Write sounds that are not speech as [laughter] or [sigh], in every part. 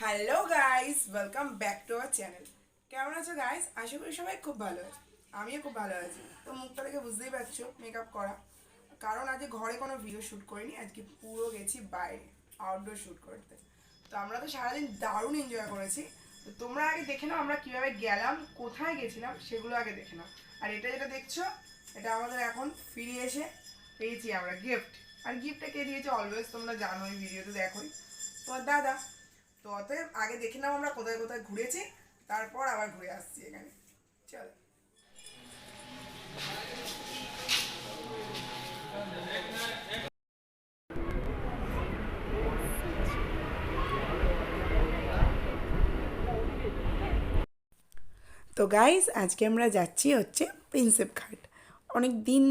Hello guys welcome back to our channel কেমন আছো guys আশা করি সবাই খুব ভালো আছে। আমিও খুব ভালো আছি। তো মুখটা দেখে বুঝতেই পারছ মেকআপ করা। কারণ আজকে ঘরে কোনো ভিডিও শ্যুট করিনি, আজকে পুরো গেছি বাইরে আউটডোর শ্যুট করতে। তো আমরা তো সারাদিন দারুণ এনজয় করেছি। তো তোমরা আগে দেখে নাও আমরা কীভাবে গেলাম, কোথায় গেছিলাম, সেগুলো আগে দেখে নাও। আর এটা যেটা দেখছ, এটা আমাদের এখন ফিরে এসে পেয়েছি আমরা গিফট আর গিফটটা কে দিয়েছে অলওয়েজ তোমরা জানোই ভিডিওতে দেখোই। তোমার দাদা তো অতএব আগে দেখে নাও আমরা কোথায় কোথায় ঘুরেছি, তারপর আবার ঘুরে আসছি এখানে। চলো। তো গাইস আজকে আমরা যাচ্ছি হচ্ছে প্রিন্সেপ ঘাট। অনেক দিন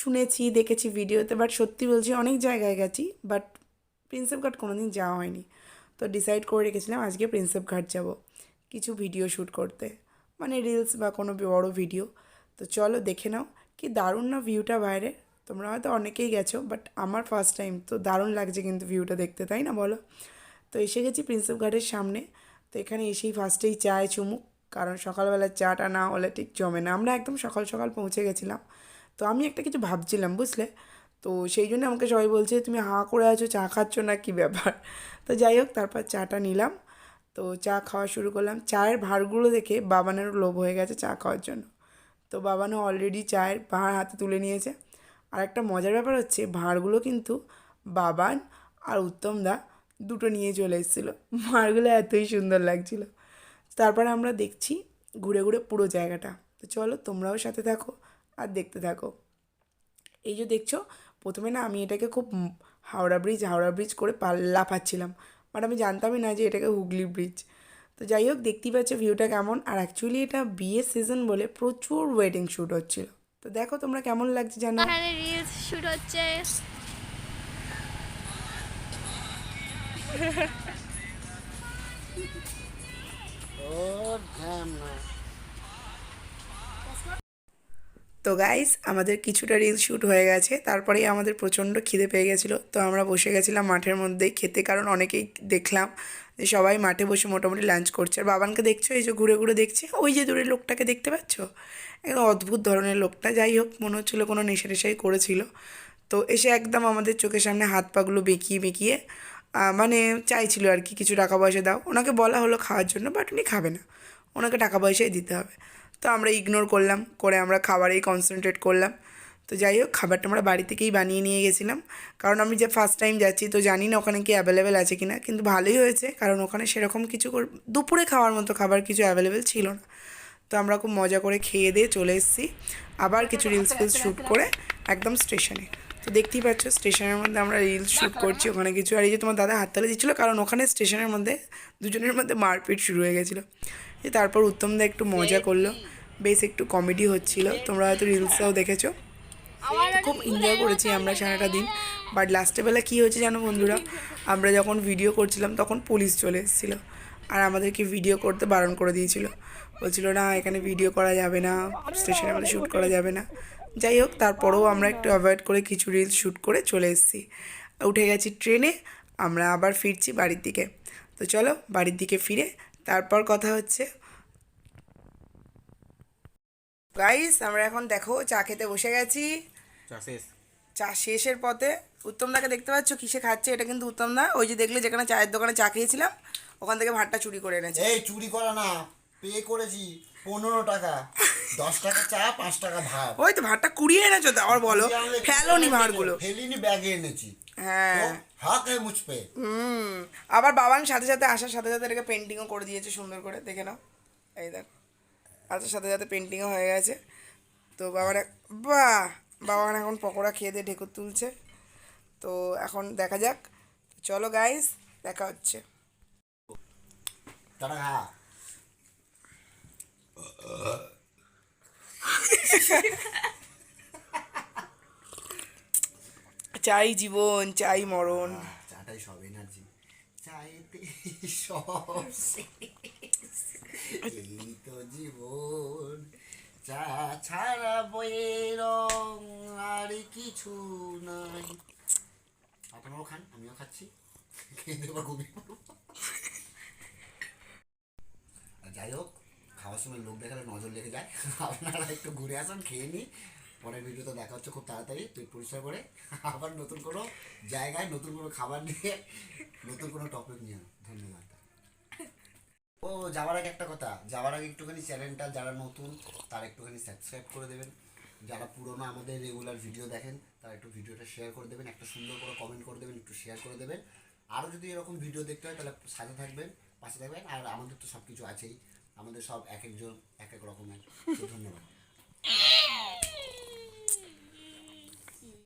শুনেছি, দেখেছি ভিডিওতে বাট সত্যি বলছি অনেক জায়গায় গেছি বাট প্রিন্সেপ ঘাট কোনো দিন যাওয়া হয়নি। তো ডিসাইড করে রেখেছিলাম আজকে প্রিন্সেপ ঘাট যাব। কিছু ভিডিও শ্যুট করতে মানে রিলস বা কোনো বড় ভিডিও তো চলো দেখে নাও কি দারুণ না ভিউটা বাইরে। তোমরা হয়তো অনেকেই গেছো বাট আমার ফার্স্ট টাইম তো দারুণ লাগছে কিন্তু ভিউটা দেখতে, তাই না বলো? তো এসে গেছি প্রিন্সেপ ঘাটের সামনে। তো এখানে এসেই ফার্স্টেই চায় চুমুক, কারণ সকালবেলা চাটা না হলে ঠিক জমে না। আমরা একদম সকাল সকাল পৌঁছে গেছিলাম। তো আমি একটা কিছু ভাবছিলাম, বুঝলে? তো সেই জন্য আমাকে সবাই বলছে, তুমি হাঁ করে আছো, চা খাচ্ছ না? কি ব্যাপার? তো যাই হোক, তারপর চাটা নিলাম। তো চা খাওয়া শুরু করলাম। চায়ের ভাঁড়গুলো দেখে বাবানের লোভ হয়ে গেছে চা খাওয়ার জন্য। তো বাবানও অলরেডি চায়ের ভাঁড় হাতে তুলে নিয়েছে। আর একটা মজার ব্যাপার হচ্ছে, ভাঁড়গুলো কিন্তু বাবান আর উত্তম দা দুটো নিয়ে চলে এসেছিল। ভাঁড়গুলো এতই সুন্দর লাগছিল। তারপরে আমরা দেখছি ঘুরে ঘুরে পুরো জায়গাটা। তো চলো তোমরাও সাথে থাকো আর দেখতে থাকো। এই যে দেখছ প্রথমে না আমি এটাকে খুব হাওড়া ব্রিজ হাওড়া ব্রিজ করে পাল্লা পাচ্ছিলাম বাট আমি জানতামই না যে এটাকে হুগলি ব্রিজ তো যাই হোক দেখতেই পাচ্ছ ভিউটা কেমন। আর অ্যাকচুয়ালি এটা বিয়ের সিজন বলে প্রচুর ওয়েডিং শ্যুট হচ্ছিল। তো দেখো তোমরা কেমন লাগছে জানো? রিলস শুট হচ্ছে। [laughs] ওর ধ্যান না। তো গাইস আমাদের কিছুটা রিল শ্যুট হয়ে গেছে। তারপরেই আমাদের প্রচণ্ড খিদে পেয়ে গেছিল। তো আমরা বসে গেছিলাম মাঠের মধ্যে খেতে, কারণ অনেকেই দেখলাম যে সবাই মাঠে বসে মোটামুটি লাঞ্চ করছে। আর বাবানকে দেখছ, এই যে ঘুরে ঘুরে দেখছে? ওই যে দূরে লোকটাকে দেখতে পাচ্ছ? একদম অদ্ভুত ধরনের লোকটা। যাই হোক, মনে হচ্ছিল কোনো নেশা টেশাই করেছিল। তো এসে একদম আমাদের চোখের সামনে হাত পাগুলো বেঁকিয়ে বেঁকিয়ে মানে চাইছিল আর কি, কিছু টাকা পয়সা দাও। ওনাকে বলা হলো খাওয়ার জন্য বাট উনি খাবে না। ওনাকে টাকা পয়সাই দিতে হবে। তো আমরা ইগনোর করলাম, করে আমরা খাবারেই কনসেন্ট্রেট করলাম। তো যাই হোক, খাবারটা আমরা বাড়ি থেকেই বানিয়ে নিয়ে গেছিলাম। কারণ আমি যে ফার্স্ট টাইম যাচ্ছি, তো জানি না ওখানে কি অ্যাভেলেবেল আছে কি না কিন্তু ভালোই হয়েছে। কারণ ওখানে সেরকম কিছু দুপুরে খাওয়ার মতো খাবার কিছু অ্যাভেলেবেল ছিল না। তো আমরা খুব মজা করে খেয়ে দিয়ে চলে এসেছি। আবার কিছু রিলস ফিলস শ্যুট করে একদম স্টেশনে তো দেখতেই পাচ্ছ স্টেশনের মধ্যে আমরা রিলস শ্যুট করছি ওখানে কিছু। আর এই যে তোমার দাদা হাততালি দিচ্ছিল কারণ ওখানে স্টেশনের মধ্যে দুজনের মধ্যে মারপিট শুরু হয়ে গেছিল। যে তারপর উত্তমদা একটু মজা করল। বেশ একটু কমেডি হচ্ছিল। তোমরা হয়তো রিলসটাও দেখেছ। খুব এনজয় করেছি আমরা সারাটা দিন। বাট লাস্টে বেলা কী হয়েছে জানো বন্ধুরা? আমরা যখন ভিডিও করছিলাম তখন পুলিশ চলে এসেছিল। আর আমাদেরকে ভিডিও করতে বারণ করে দিয়েছিল। বলছিল না এখানে ভিডিও করা যাবে না। স্টেশনে মধ্যে শ্যুট করা যাবে না। যাই হোক তারপরেও আমরা একটু অ্যাভয়েড করে কিছু রিলস শ্যুট করে চলে এসেছি। উঠে গেছি ট্রেনে আমরা আবার ফিরছি বাড়ির দিকে। তো চলো বাড়ির দিকে ফিরে তারপর কথা হচ্ছে। গাইস আমরা এখন দেখো চা খেতে বসে গেছি। চা শেষের পথে উত্তমদাকে দেখতে পাচ্ছ কিসে খাচ্ছে এটা কিন্তু উত্তম উত্তমদা ওই যে দেখলে যেখানে চায়ের দোকানে চা খেয়েছিলাম ওখান থেকে ভাতটা চুরি করে এনেছে। এই চুরি করা না পে করেছি পনেরো টাকা। [laughs] দশ টাকা চা পাঁচ টাকা ভাত। ওই তো ভাতটা কুড়িয়ে এনেছো তো আবার বলো ফেলোনি ভাতগুলো ফেলিনি ব্যাগে এনেছি। হ্যাঁ। হাক হ্যাঁ মুচপে হুম আবার বাবান সাথে সাথে আসার সাথে সাথে এটাকে পেন্টিংও করে দিয়েছে সুন্দর করে দেখে নাও। এই দেখ আসার সাথে সাথে পেন্টিংও হয়ে গেছে। তো বাবার বা বাবান এখন পকোড়া খেয়ে দিয়ে ঢেকুর তুলছে। তো এখন দেখা যাক। চলো গাইস দেখা হচ্ছে। তারা টাটা চাই জীবন, চাই মরণ। চাটাই সব এনার্জি চাইতে সব। এই তো জীবন, চা ছাড়া বইয়ের আর কিছু নাই। আপনারাও খান, আমিও খাচ্ছি। খেয়ে দেবার ঘুমিয়ে যাই হোক খাওয়ার সময় লোক দেখালে নজর লেগে যায়। [laughs] আপনারা একটু ঘুরে আসুন, খেয়ে নিই পরের ভিডিওতে দেখা হচ্ছে খুব তাড়াতাড়ি। পেট পরিষ্কার করে আবার নতুন কোনো জায়গায় নতুন কোনো খাবার নিয়ে, নতুন কোনো টপিক নিয়ে ধন্যবাদ। ও, যাওয়ার আগে একটা কথা। যাওয়ার আগে একটুখানি চ্যানেলটা যারা নতুন, তারা একটুখানি সাবস্ক্রাইব করে দেবেন। যারা পুরোনো আমাদের রেগুলার ভিডিও দেখেন, তারা একটু ভিডিওটা শেয়ার করে দেবেন, একটা সুন্দর করে কমেন্ট করে দেবেন, একটু শেয়ার করে দেবেন। আরও যদি এরকম ভিডিও দেখতে হয়, তাহলে সাথে থাকবেন, পাশে থাকবেন। আর আমাদের তো সব কিছু আছেই। আমাদের সব এক একজন এক এক রকমের। ধন্যবাদ। [laughs]